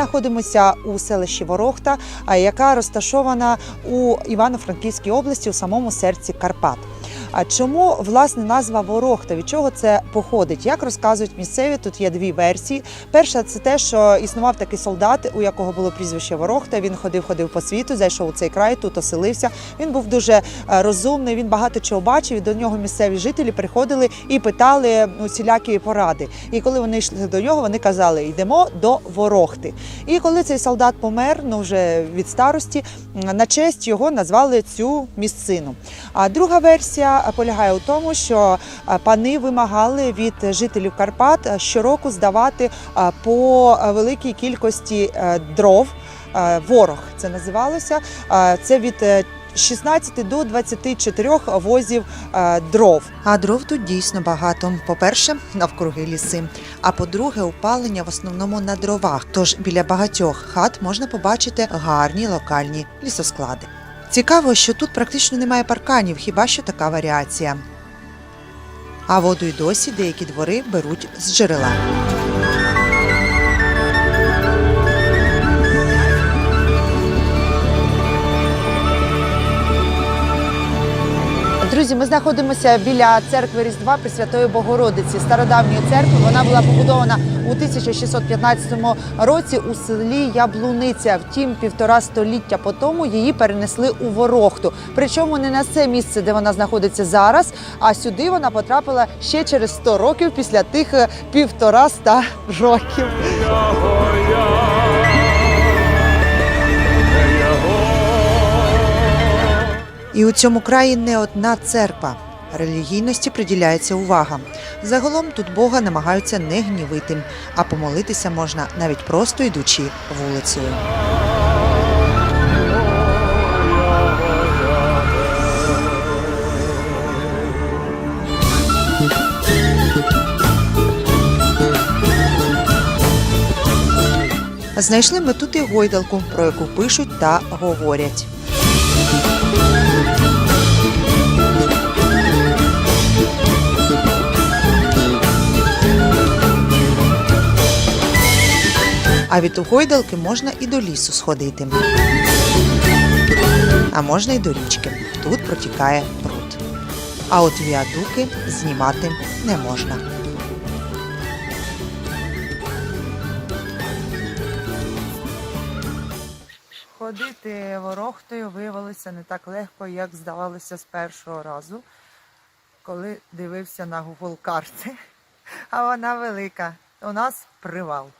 знаходимося у селищі Ворохта, яка розташована у Івано-Франківській області у самому серці Карпат. А чому власне назва Ворохта? Від чого це походить? Як розказують місцеві? Тут є дві версії. Перша це те, що існував такий солдат, у якого було прізвище Ворохта. Він ходив, ходив по світу, зайшов у цей край, тут оселився. Він був дуже е, розумний. Він багато чого бачив. І до нього місцеві жителі приходили і питали усілякі поради. І коли вони йшли до нього, вони казали: йдемо до Ворохти. І коли цей солдат помер, ну вже від старості, на честь його назвали цю місцину. А друга версія полягає у тому, що пани вимагали від жителів Карпат щороку здавати по великій кількості е, дров. Е, Ворог це називалося. Це від е, 16 до 24 возів е, дров. А дров тут дійсно багато. По-перше, навкруги ліси. А по-друге, опалення в основному на дровах. Тож біля багатьох хат можна побачити гарні локальні лісосклади. Цікаво, що тут практично немає парканів, хіба що така варіація. А воду й досі деякі двори беруть з джерела. Друзі, ми знаходимося біля церкви Різдва Пресвятої Богородиці, стародавньої церкви. Вона була побудована у 1615 році у селі Яблуниця. Втім, півтора століття по тому її перенесли у Ворохту. Причому не на це місце, де вона знаходиться зараз, а сюди вона потрапила ще через 100 років після тих е, півтора ста років. І у цьому краї не одна церква. Релігійності приділяється увага. Загалом тут Бога намагаються не гнівити, а помолитися можна навіть просто йдучи вулицею. Знайшли ми тут і гойдалку, про яку пишуть та говорять. А від гойдалки можна і до лісу сходити. А можна і до річки. Тут протікає пруд. А от віадуки знімати не можна. Ходити ворохтою виявилося не так легко, як здавалося з першого разу, коли дивився на Google карти. А вона велика. У нас привал.